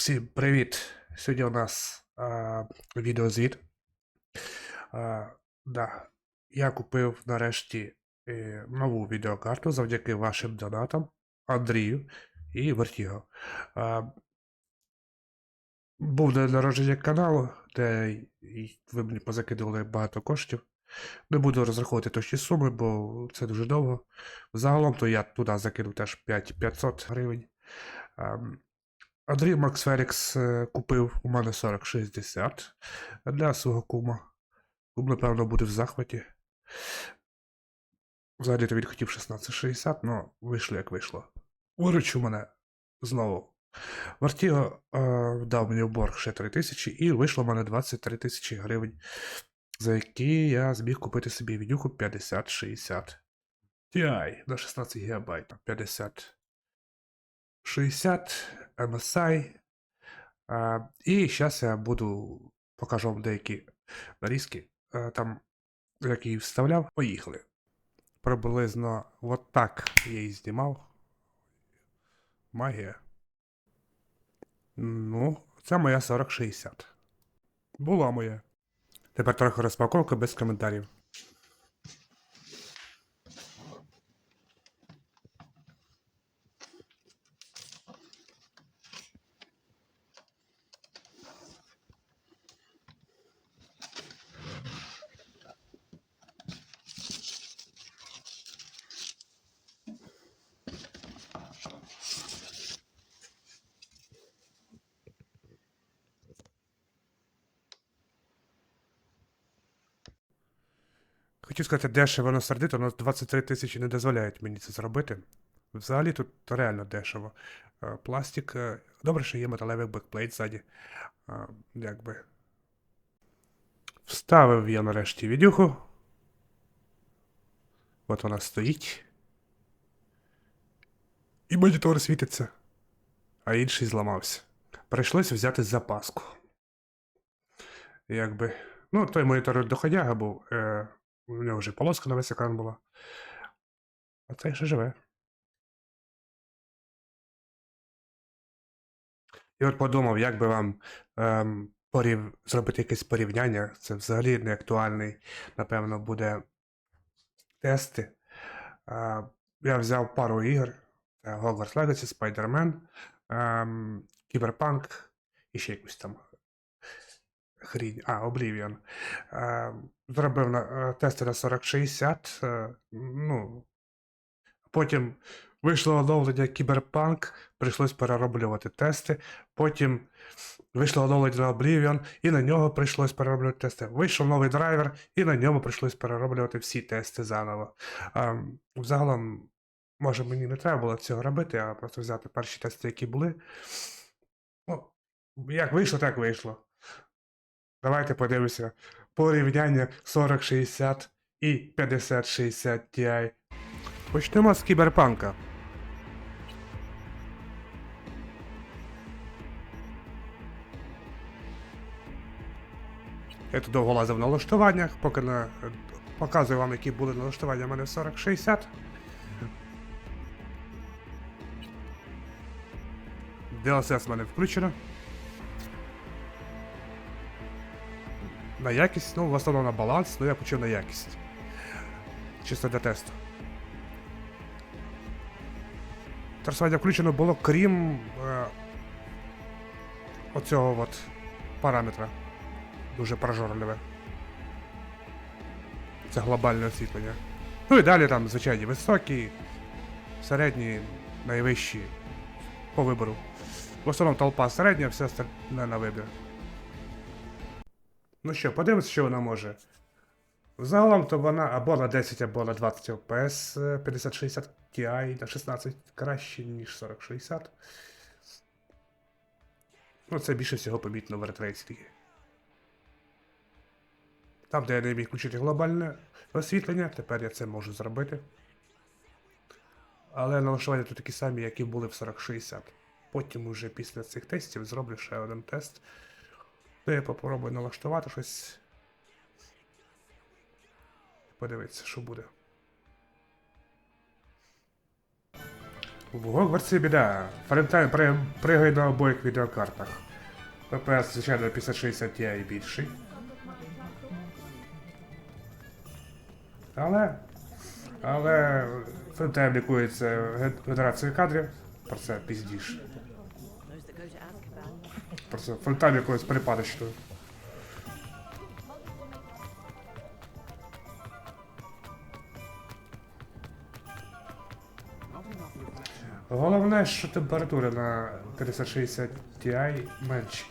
Всім привіт! Сьогодні у нас а, відеозвіт. А, да, я купив нарешті е, нову відеокарту завдяки вашим донатам Андрію і Вертіго. А, був день народження каналу, де ви мені позакидували багато коштів. Не буду розраховувати точні суми, бо це дуже довго. Загалом то я туди закинув теж 5500 гривень. Андрій Макс Фелікс е, купив у мене 4060 для свого кума. Кум, напевно, буде в захваті. Взагалі то він хотів 1660, але вийшло як вийшло. Виручив мене знову. Вартіго е, дав мені в борг ще 3000 і вийшло в мене 23 тисячі гривень, за які я зміг купити собі відюху 5060. Ti на 16 ГБ. 50 60 MSI. І зараз я буду покажу вам деякі нарізки. Там, як я її вставляв, поїхали. Приблизно от так я її знімав. Магія. Ну, це моя 4060. Була моя. Тепер трохи розпаковка без коментарів. Хотів сказати, дешево на сердито, але 23 тисячі не дозволяють мені це зробити. Взагалі тут реально дешево. Е, Пластик. е, Добре, що є металевий бекплейт ззаді. Е, Якби. Вставив я нарешті відюху. От вона стоїть. І монітор світиться. А інший зламався. Прийшлося взяти запаску. Якби. Ну, той монітор доходяга був. У нього вже полоска на весь екран була. А цей ще живе. І от подумав, як би вам ем, порів... зробити якесь порівняння. Це взагалі не актуальний, напевно, буде тести. Е, я взяв пару ігор: Hogwarts Legacy, Spider-Man, ем, Cyberpunk і ще якусь там хрінь. А, Oblivion. Е, зробив на, е, тести на 4060. Е, ну, потім вийшло оновлення Cyberpunk, прийшлось перероблювати тести. Потім вийшло оновлення на Oblivion, і на нього прийшлось перероблювати тести. Вийшов новий драйвер, і на ньому прийшлось перероблювати всі тести заново. Е, загалом, може, мені не треба було цього робити, а просто взяти перші тести, які були. Ну, як вийшло, так вийшло. Давайте подивимося порівняння 4060 і 5060 Ti. Почнемо з кіберпанка. Я тут довго лазив на налаштуваннях, поки не показую вам, які були налаштування в мене в 4060. DLSS в мене включено. На якість, ну, в основному на баланс, ну я почав на якість. Чисто для тесту. Трасування включено було, крім е, оцього от параметра. Дуже прожорливе. Це глобальне освітлення. Ну і далі там, звичайні, високі, середні, найвищі по вибору. В основному толпа середня, все остальне на вибір. Ну що, подивимось, що вона може. Загалом то вона або на 10, або на 20 FPS е, 5060 Ti на 16 краще, ніж 4060. Ну, це більше всього помітно в ретрейсінгі. Там, де я не міг включити глобальне освітлення, тепер я це можу зробити. Але налаштування тут такі самі, які були в 4060. Потім уже після цих тестів зроблю ще один тест. То я попробую налаштувати щось. Подивитися, що буде. В Гогвартсі біда. Френтайн при, пригає на обох відеокартах. ППС, звичайно, 5060 Ti і більший. Але. Але френтайм лікується ге- генерацією кадрів. Про це пізніше. Azkaban. Про це френтайм якоюсь припадочною. Головне, що температура на 5060 Ti менші.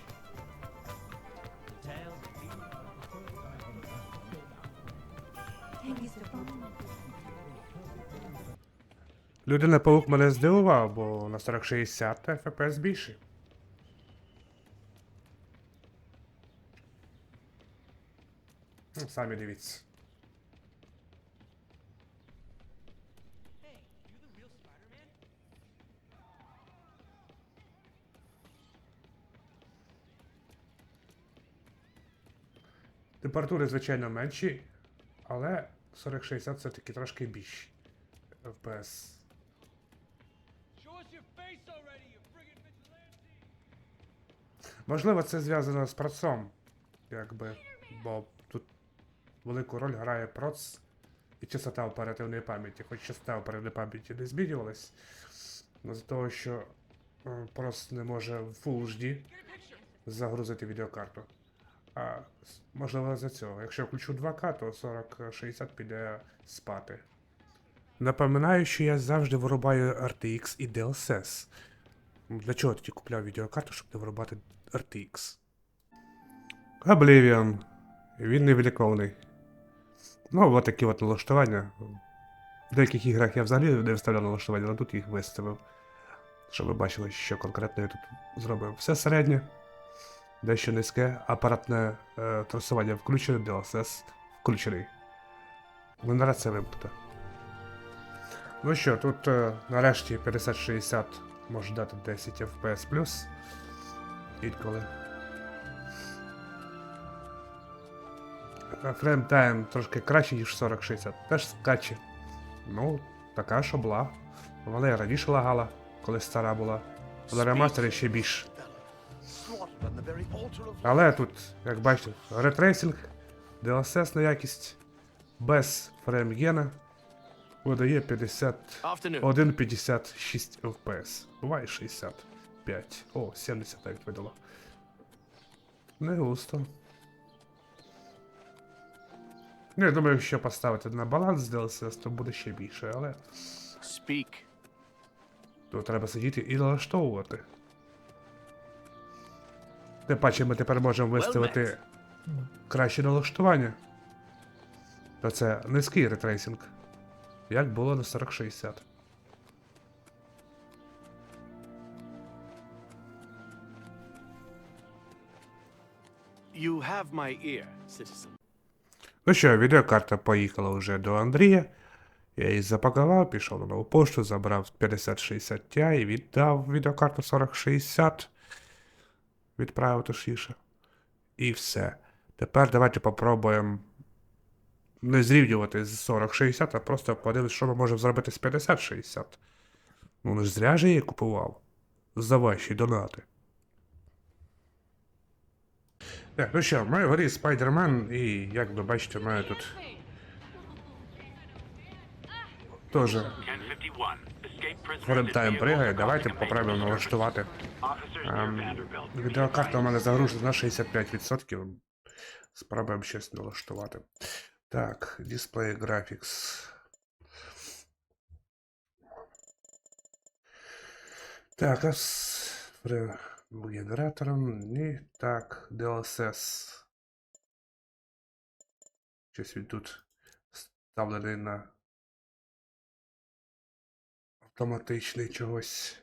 Людина паук мене здивував, бо на 4060 FPS більший. Самі дивіться. Температури, звичайно, менші, але 4060 все-таки трошки більші. FPS. Можливо, це зв'язано з процом, якби, бо велику роль грає проц і частота оперативної пам'яті. Хоч частота оперативної пам'яті не змінювалась, але з того, що е, проц не може в Full HD загрузити відеокарту. А можливо за цього. Якщо я включу 2К, то 4060 піде спати. Напоминаю, що я завжди вирубаю RTX і DLSS. Для чого тоді купляв відеокарту, щоб не вирубати RTX? Oblivion. Він невеликовний. Ну, от такі от налаштування. В деяких іграх я взагалі не вставляв налаштування, але тут їх виставив. Щоб ви бачили, що конкретно я тут зробив. Все середнє, дещо низьке, апаратне е, трасування включене, DLSS включений. Генерація вимкнута. Ну що, тут е, нарешті 5060 може дати 10 FPS плюс. Інколи. Фреймтайм трошки краще, ніж 4060. Теж скаче. Ну, така що була. Вона і раніше лагала, коли стара була. Але ремастери ще більше. Але тут, як бачите, ретрейсинг, DLSS на якість, без фреймгена видає 50 Afternoon. 1,56 FPS. Буває 65. О, 70 навіть видало. Не густо. Ну, я думаю, якщо поставити на баланс з DLSS, то буде ще більше, але Speak. то треба сидіти і налаштовувати. Тим паче ми тепер можемо виставити краще налаштування. То це низький ретрейсинг. Як було на 4060. You have my ear, citizen. Ну що, відеокарта поїхала вже до Андрія. Я її запакував, пішов на нову пошту, забрав 5060 Ti і віддав відеокарту 4060. Відправив точніше. І все. Тепер давайте попробуємо не зрівнювати з 4060, а просто подивитися, що ми можемо зробити з 5060. Ну не ж зря же її купував. За ваші донати. Так, ну що, ми горі Спайдермен, і як ви бачите, маю тут теж 1051. Escape prisoner фронтайм disabled пригає. for Давайте causing a попробуємо major налаштувати. Officers near Ем, Vanderbilt. відеокарта у мене загружена на 65%. Спробуємо щось налаштувати. Так, Display Graphics. Так, а з Фре- генератором. Ні. Так, DLSS. Щось він тут ставлений на автоматичний чогось.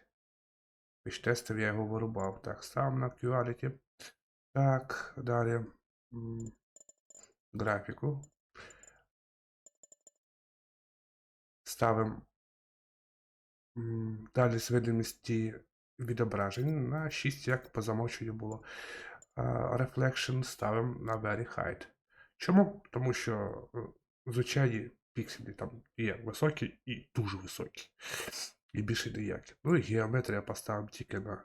Піч тестів я його вирубав. Так, сам на Quality. Так, далі. Графіку. Ставимо далі з видимості відображень на 6, як по замовченню було. А, Reflection ставимо на Very High. Чому? Тому що е, звичайні пікселі там є високі і дуже високі. І більше ніякі. Ну і геометрія поставимо тільки на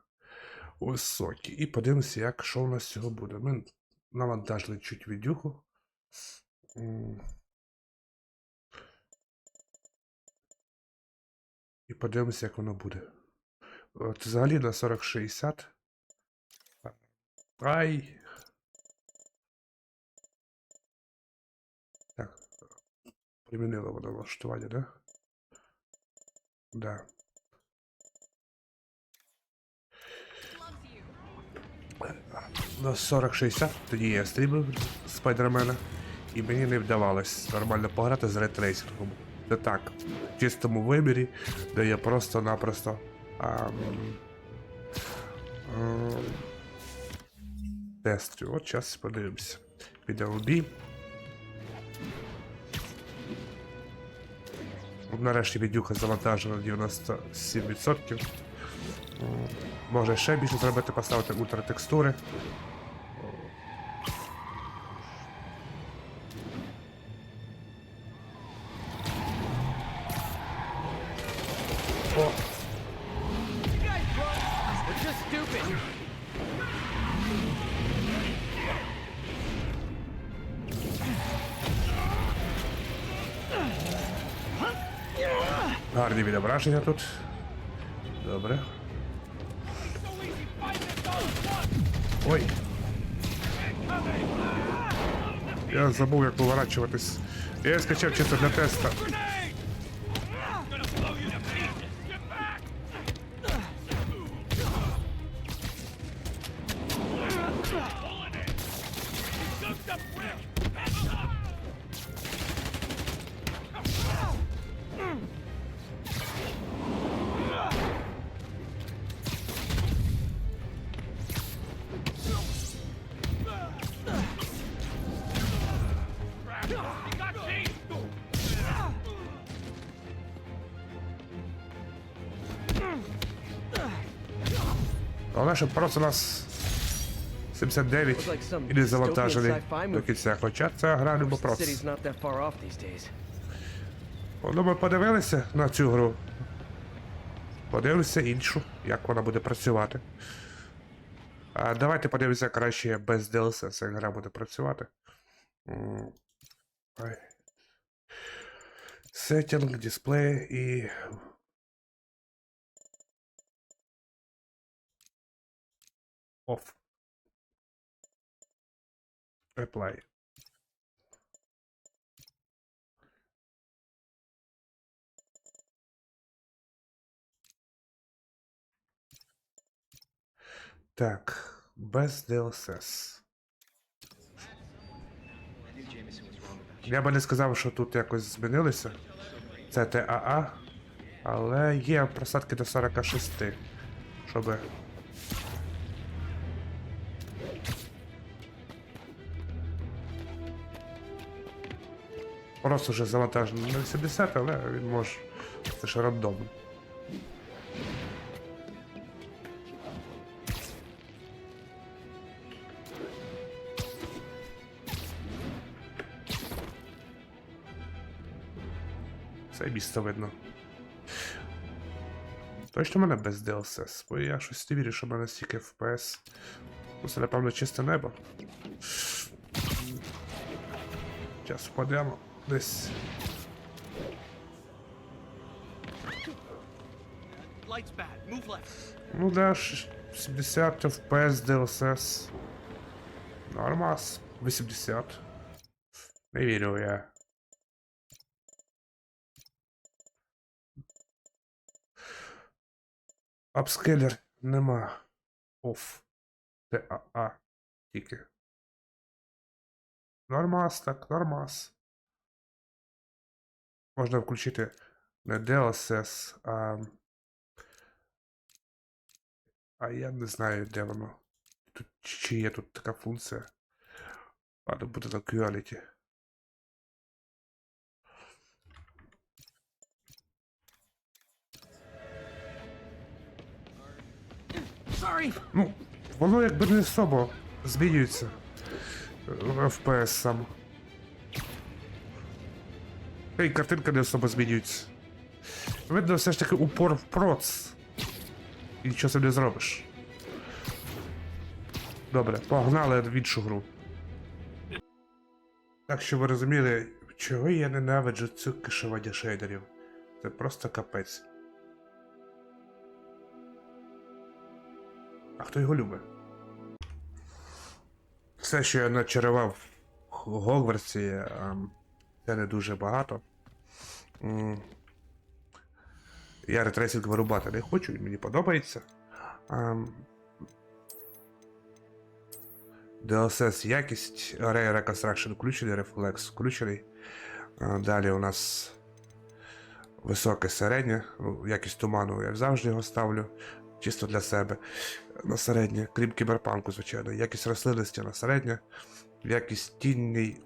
високі. І подивимося, як що у нас цього буде. Ми навантажили чуть відюху. І подивимося, як воно буде. От взагалі на 40-60. Ай. Так. Примінило воно влаштування, да? Да. На 40-60 тоді я стрімив Спайдермена, і мені не вдавалось нормально пограти з ретрейсингом. Це так, в чистому вибірі, де я просто-напросто. Тестю. От зараз подивимося. Бій. Нарешті відюха завантажена 97%. Може ще більше зробити, поставити ультратекстури. Відображення тут. Добре. Ой. Я забув, як поворачуватись. Я скачав чисто для теста. Але щоб просто нас 79 Looks like some і не завантажили до кінця. Хоча ця гра любо The просто. city's not that far off these days. Ну, ми подивилися на цю гру. Подивимося іншу, як вона буде працювати. А давайте подивимося краще без DLSS, як гра буде працювати. Сеттинг, дисплей і. Off. Apply. Так, без DLSS. Я би не сказав, що тут якось змінилося. Це ТАА. Але є просадки до 46. Щоб. Просто вже завантажено на 80, але він може. Це ж рандомно. Це місто видно. Точно в мене без DLSS, бо я щось не вірю, що в мене стільки FPS. Ну, це, напевно, чисте небо. Зараз впадемо десь. Ну да, ш- 70 FPS DLSS. Нормас. 80. Не вірю я. Апскейлер нема. Оф. ТАА. Тільки. Нормас, так, нормас. Можна включити не DLSS, а. А я не знаю, де воно. Тут, чи є тут така функція. Ладно, буде на Quality. Ну, воно якби не особо змінюється. FPS сам. Та й картинка не особо змінюється. Видно, все ж таки упор в проц. І нічого собі не зробиш. Добре, погнали в іншу гру. Так що ви розуміли, чого я ненавиджу цю кешування шейдерів. Це просто капець. А хто його любить? Все, що я начарував в Гогвартсі, ем, це не дуже багато. Я ретрейсинг вирубати не хочу, мені подобається. DLSS якість, Array Reconstruction включений, Reflex включений. Далі у нас високе середнє. Ну, Якість туману я завжди його ставлю. Чисто для себе. На середнє, крім кіберпанку, звичайно. Якість рослинності на середнє. Якість тінний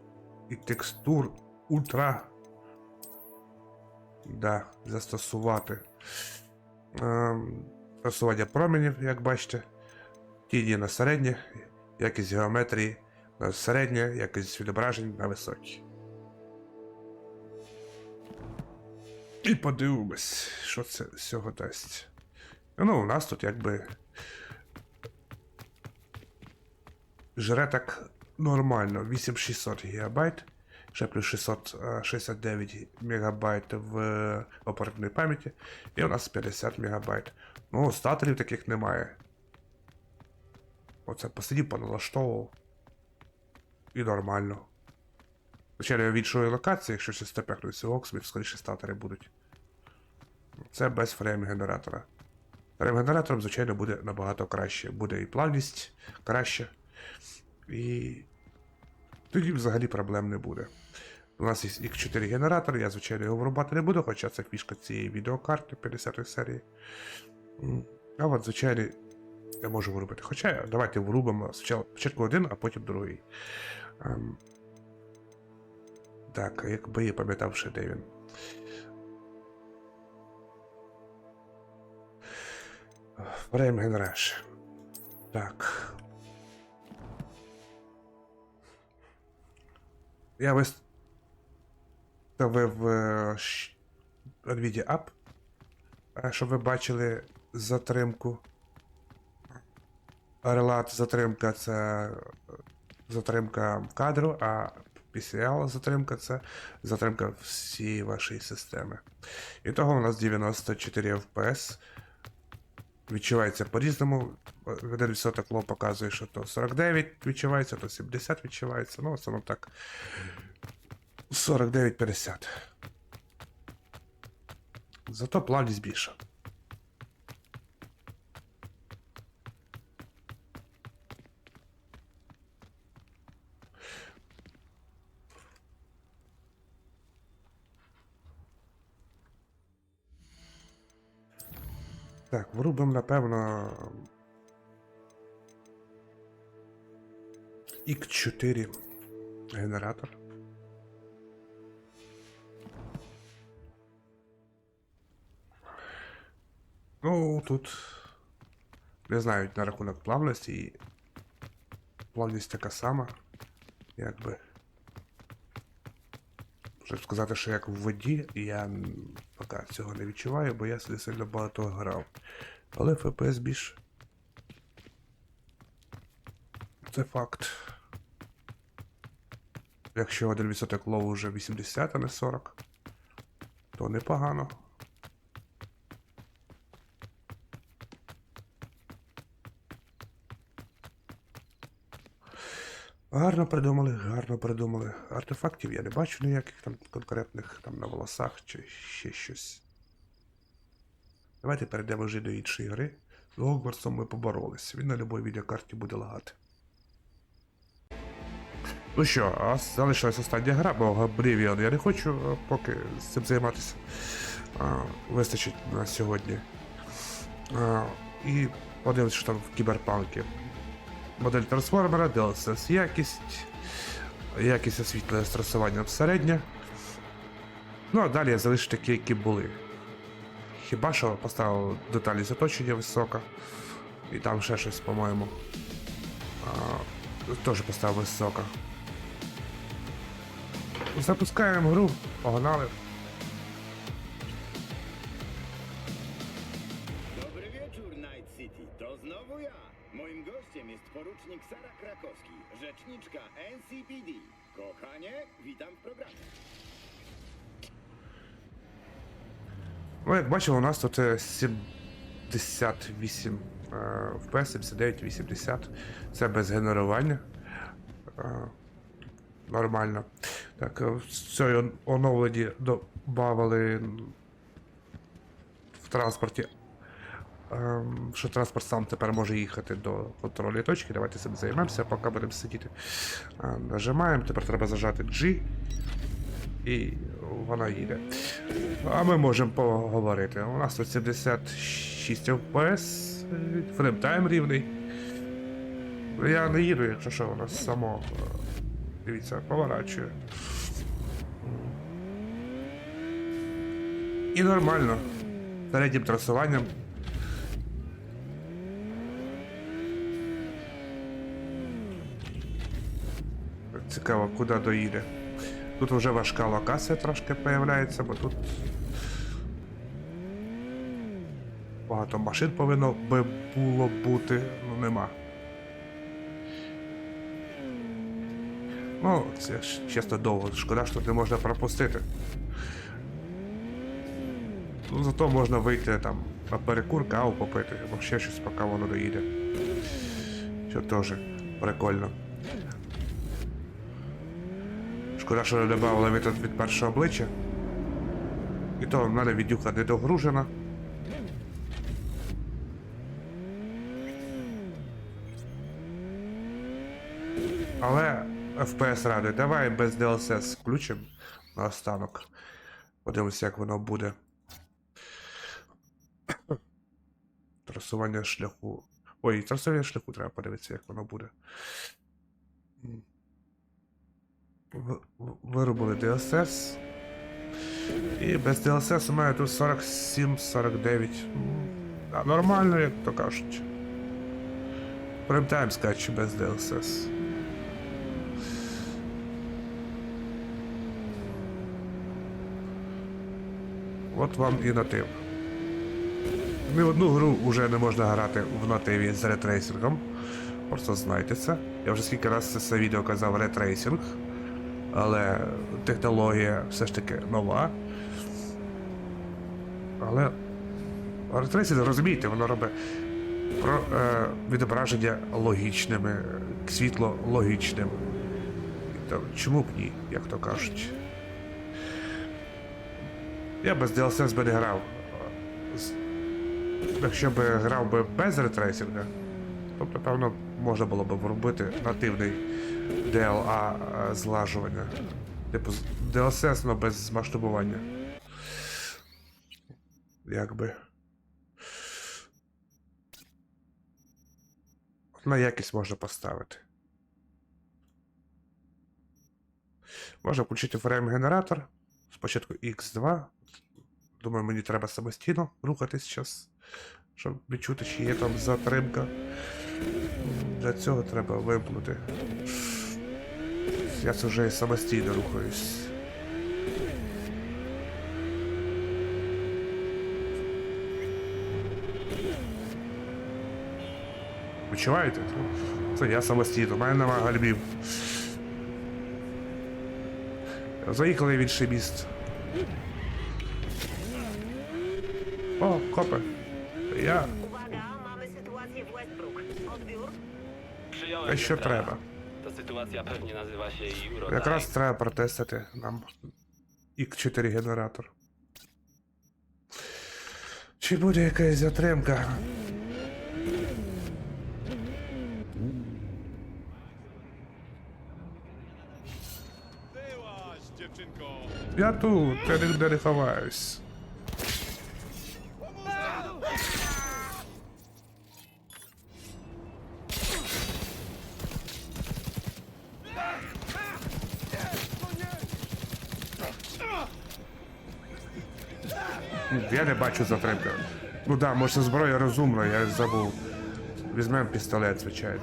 і текстур ультра. Да, застосувати. Ем, Застосування променів, як бачите. Тіні на середнє, якість геометрії на середнє, якість відображень на високі. І подивимось, що це з цього дасть. Ну, у нас тут якби. Жре так нормально. 8600 ГБ, ще плюс 669 МБ в е, оперативній пам'яті, і у нас 50 МБ. Ну, статорів таких немає. Оце посидів, поналаштовував. І нормально. Звичайно, в іншої локації, якщо ще степехнуться Оксміт, скоріше статори будуть. Це без фрейм-генератора. Фрейм-генератором, звичайно, буде набагато краще. Буде і плавність краще. І тоді взагалі проблем не буде. У нас є X4 генератор, я, звичайно, його врубати не буду, хоча це фішка цієї відеокарти 50 серії. А от, звичайно, я можу врубити. Хоча давайте врубимо спочатку один, а потім другий. Ем, Так, якби я пам'ятав, ще де він. Frame Generation. Так. Я виставив е, щ- NVIDIA App, е, щоб ви бачили затримку. Релат затримка це е, затримка кадру, а PCL затримка це затримка всієї вашої системи. І того у нас 94 FPS. Відчувається по-різному. Один відсоток ло показує, що то 49 відчувається, то 70 відчувається. Ну, в основному так. 49-50. Зато плавність більша. Так, врубимо, напевно. X4 генератор. Ну, тут. Не знаю на рахунок плавності. і Плавність така сама. Якби. Щоб сказати, що як в воді, я поки цього не відчуваю, бо я сюди сильно багато грав. Але FPS більше. Це факт. Якщо 1% лову вже 80, а не 40, то непогано. Гарно придумали, гарно придумали. Артефактів я не бачу ніяких там конкретних там на волосах чи ще щось. Давайте перейдемо вже до іншої гри. З Гогвартсом ми поборолись. Він на будь-якій відеокарті буде лагати. Ну що, а залишилась остання гра, бо Oblivion я не хочу поки з цим займатися. А, вистачить на сьогодні. А, і подивимось, що там в кіберпанкі. Модель трансформера, DLSS якість, якість освітлення з трасуванням середня. Ну, а далі я залишу такі, які були. Хіба що поставив деталі з оточення висока. І там ще щось, по-моєму. Теж поставив висока. Запускаємо гру, погнали. Ну, як бачимо, у нас тут е, 78 е, FPS, 79, 80. Це без генерування. Е, Нормально. Так, е, в цій оновленні додавали в транспорті. ем, Що транспорт сам тепер може їхати до контрольної точки. Давайте цим займемося, поки будемо сидіти. Е, Нажимаємо, тепер треба зажати G. І вона їде. А ми можемо поговорити. У нас тут 76 FPS, фреймтайм рівний. Я не їду, якщо що, у нас само. Дивіться, поворачує. І нормально. Середнім трасуванням. Цікаво, куди доїде. Тут вже важка локація трошки появляється, бо тут багато машин повинно би було бути, ну нема. Ну, це ж чесно довго. Шкода, що не можна пропустити. Ну, зато можна вийти там на перекур, каву попити, або ще щось, поки воно доїде. Що теж прикольно. Шкода, що не додавали метод від першого обличчя. І то в мене відюха не догружена. Але FPS радує. Давай без DLSS включимо на останок. Подивимося, як воно буде. Трасування шляху. Ой, трасування шляху треба подивитися, як воно буде. Виробили DLSS. І без DLSS у мене тут 47-49. М, Нормально, як то кажуть. Праймтайм скаче без DLSS. От вам і натив. Ні одну гру вже не можна грати в нативі з ретрейсингом. Просто знайте це. Я вже скільки раз це відео казав ретрейсинг, але технологія все ж таки нова. Але ретрейсинг, розумієте, воно робить про, е, відображення логічними, світло логічним. То, чому б ні, як то кажуть. Я без DLSS би не грав. Якщо б грав би без ретрейсинга, то, напевно, можна було б вробити нативний DLA е, злажування. Типу DLSS, але без масштабування. Якби. На якість можна поставити. Можна включити фрейм-генератор. Спочатку X2. Думаю, мені треба самостійно рухатись зараз, щоб відчути, чи є там затримка. Для цього треба вимкнути. Я це вже самостійно рухаюсь. Відчуваєте? Це я самостійно, у мене немає гальмів. Заїхали в інший міст. О, копи. Я. Те, що треба. Sytuacja pewnie nazywa się Eurodyne. Якраз треба протестити нам X4 генератор. Чи буде якась затримка? Я тут, я ніде не ховаюсь. Я не бачу затримки. Ну да, може зброя розумна, я забув. Візьмемо пістолет, звичайно.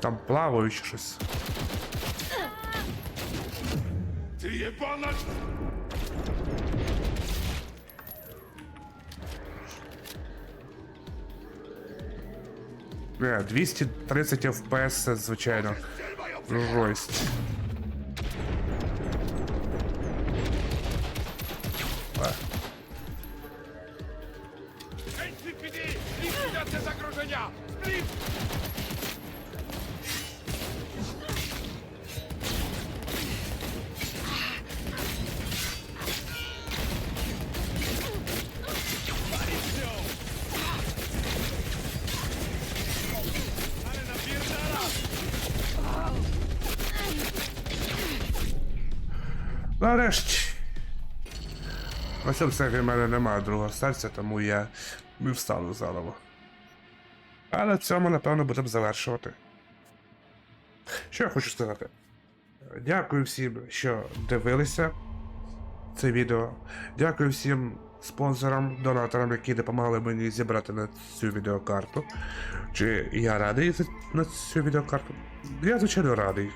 Там плаваючи щось. Ty jebana... Не, 230 FPS, звичайно. Жесть. Napierdala! Нарешті. На цьому серії в мене немає другого серця, тому я не встану заново. А на цьому, напевно, будемо завершувати. Що я хочу сказати? Дякую всім, що дивилися це відео. Дякую всім спонсорам, донаторам, які допомагали мені зібрати на цю відеокарту. Чи я радий на цю відеокарту? Я, звичайно, радий.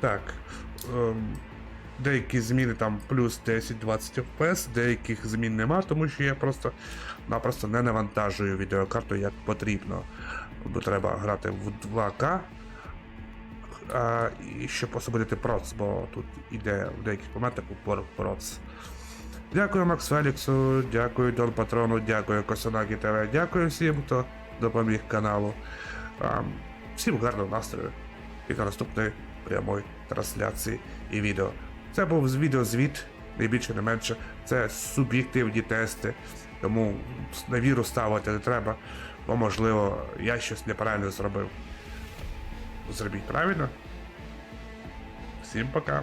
Так. Ем, деякі зміни там плюс 10-20 FPS, деяких змін нема, тому що я просто напросто не навантажую відеокарту як потрібно. Бо треба грати в 2К. А, і щоб освободити проц, бо тут іде в деяких моментах упор проц. Дякую Макс Феліксу, дякую Дон Патрону, дякую Косонагі ТВ, дякую всім, хто допоміг каналу. А, всім гарного настрою і до наступної прямої трансляції і відео. Це був відеозвіт, не більше, не менше. Це суб'єктивні тести, тому на віру ставити не треба, бо можливо я щось неправильно зробив. Зробіть правильно. Всім пока.